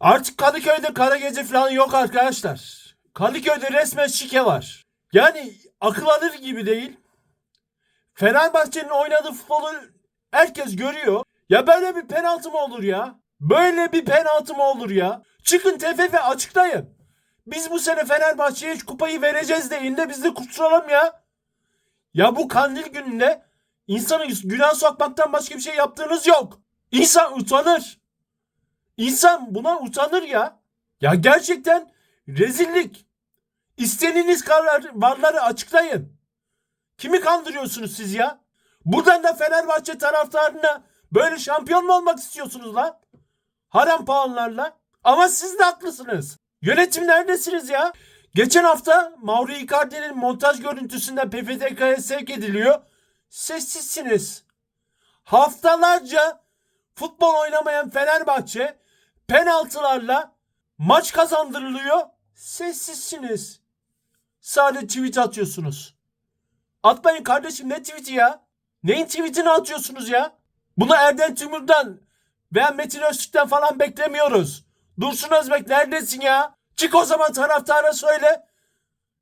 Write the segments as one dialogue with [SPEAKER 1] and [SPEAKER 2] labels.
[SPEAKER 1] Artık Kadıköy'de kara gece falan yok arkadaşlar. Kadıköy'de resmen şike var. Yani akıl alır gibi değil. Fenerbahçe'nin oynadığı futbolu herkes görüyor. Ya böyle bir penaltı mı olur ya? Böyle bir penaltı mı olur ya? Çıkın TFF açıklayın. Biz bu sene Fenerbahçe'ye kupayı vereceğiz deyin de biz de kurtulalım ya. Ya bu kandil gününde insanı günah sokmaktan başka bir şey yaptığınız yok. İnsan utanır. İnsan buna utanır ya. Ya gerçekten rezillik. İstediğiniz kararları, varları açıklayın. Kimi kandırıyorsunuz siz ya? Buradan da Fenerbahçe taraftarına böyle şampiyon mu olmak istiyorsunuz lan? Haram puanlarla. Ama siz de haklısınız. Yönetim neredesiniz ya? Geçen hafta Mauro Icardi'nin montaj görüntüsünden PFDK'ya sevk ediliyor. Sessizsiniz. Haftalarca futbol oynamayan Fenerbahçe penaltılarla maç kazandırılıyor. Sessizsiniz. Sadece tweet atıyorsunuz. Atmayın kardeşim ne tweet'i ya? Neyin tweetini atıyorsunuz ya? Bunu Erden Tümür'den veya Metin Öztürk'ten falan beklemiyoruz. Dursun Özbek neredesin ya? Çık o zaman taraftara söyle.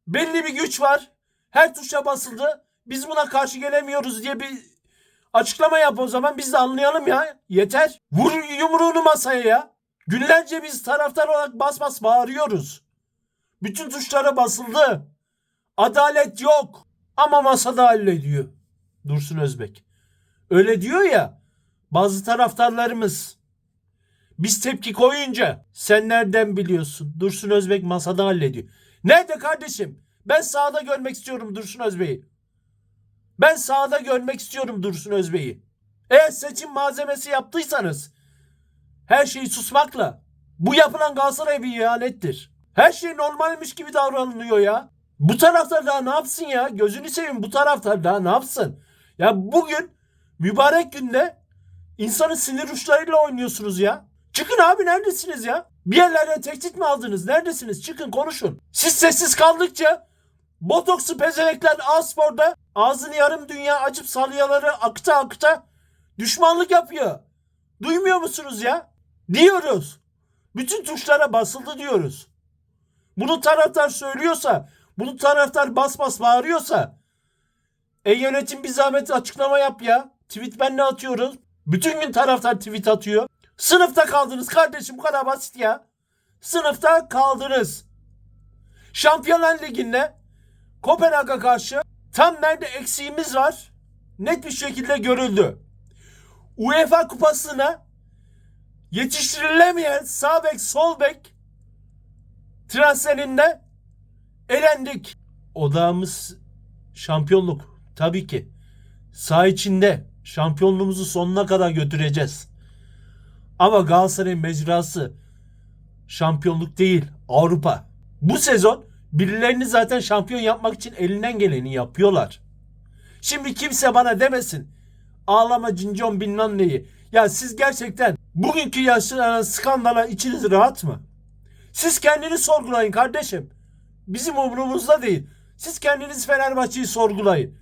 [SPEAKER 1] Belli bir güç var. Her tuşa basıldı. Biz buna karşı gelemiyoruz diye bir açıklama yap o zaman biz de anlayalım ya. Yeter. Vur yumruğunu masaya ya. Günlerce biz taraftar olarak bas bas bağırıyoruz. Bütün tuşlara basıldı. Adalet yok. Ama masada hallediyor. Dursun Özbek. Öyle diyor ya bazı taraftarlarımız. Biz tepki koyunca sen nereden biliyorsun? Dursun Özbek masada hallediyor. Nerede kardeşim? Ben sahada görmek istiyorum Dursun Özbek'i. Ben sahada görmek istiyorum Dursun Özbek'i. Eğer seçim malzemesi yaptıysanız her şeyi susmakla bu yapılan Galatasaray bir ihanettir. Her şey normalmiş gibi davranılıyor ya. Bu taraftar daha ne yapsın ya? Gözünü seveyim bu taraftar daha ne yapsın? Ya bugün mübarek günde insanın sinir uçlarıyla oynuyorsunuz ya. Çıkın abi neredesiniz ya? Bir yerlerden tehdit mi aldınız? Neredesiniz? Çıkın konuşun. Siz sessiz kaldıkça botokslu pezevenkler A-Spor'da ağzını yarım dünya açıp salyaları akıta akıta düşmanlık yapıyor. Duymuyor musunuz ya? Diyoruz. Bütün tuşlara basıldı diyoruz. Bunu taraftar söylüyorsa, bunu taraftar bas bas bağırıyorsa e yönetim bir zahmet açıklama yap ya. Tweet ben ne atıyoruz? Bütün gün taraftar tweet atıyor. Sınıfta kaldınız kardeşim bu kadar basit ya. Sınıfta kaldınız. Şampiyonlar Ligi'nde Kopenhag'a karşı tam nerede eksiğimiz var net bir şekilde görüldü. UEFA kupasına yetiştirilemeyen sağ bek sol bek transferinde elendik. Odağımız şampiyonluk tabii ki. Sağ içinde şampiyonluğumuzu sonuna kadar götüreceğiz. Ama Galatasaray'ın mecrası şampiyonluk değil Avrupa. Bu sezon birilerini zaten şampiyon yapmak için elinden geleni yapıyorlar. Şimdi kimse bana demesin ağlama cincon bilmem neyi. Ya siz gerçekten bugünkü yaşanan skandala içiniz rahat mı? Siz kendini sorgulayın kardeşim. Bizim umurumuzda değil. Siz kendiniz Fenerbahçe'yi sorgulayın.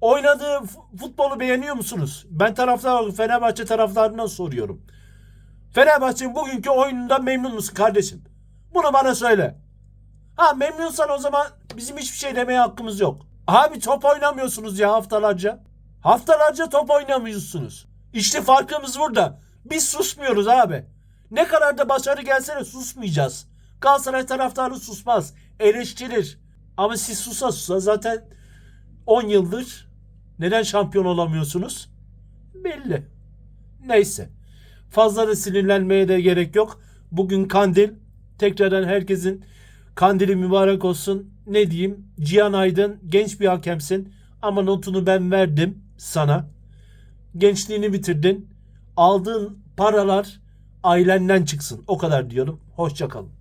[SPEAKER 1] Oynadığı futbolu beğeniyor musunuz? Ben taraftar Fenerbahçe taraftarından soruyorum. Fenerbahçe'nin bugünkü oyunundan memnun musun kardeşim? Bunu bana söyle. Ha memnunsan o zaman bizim hiçbir şey demeye hakkımız yok. Abi top oynamıyorsunuz ya haftalarca. Haftalarca top oynamıyorsunuz. İşte farkımız burada. Biz susmuyoruz abi. Ne kadar da başarı gelse de susmayacağız. Galatasaray taraftarı susmaz. Eleştirir. Ama siz susa susa zaten 10 yıldır neden şampiyon olamıyorsunuz? Belli. Neyse. Fazla da sinirlenmeye de gerek yok. Bugün kandil. Tekrardan herkesin kandili mübarek olsun. Ne diyeyim? Cihan Aydın genç bir hakemsin. Ama notunu ben verdim sana. Gençliğini bitirdin. Aldığın paralar ailenden çıksın. O kadar diyorum. Hoşça kalın.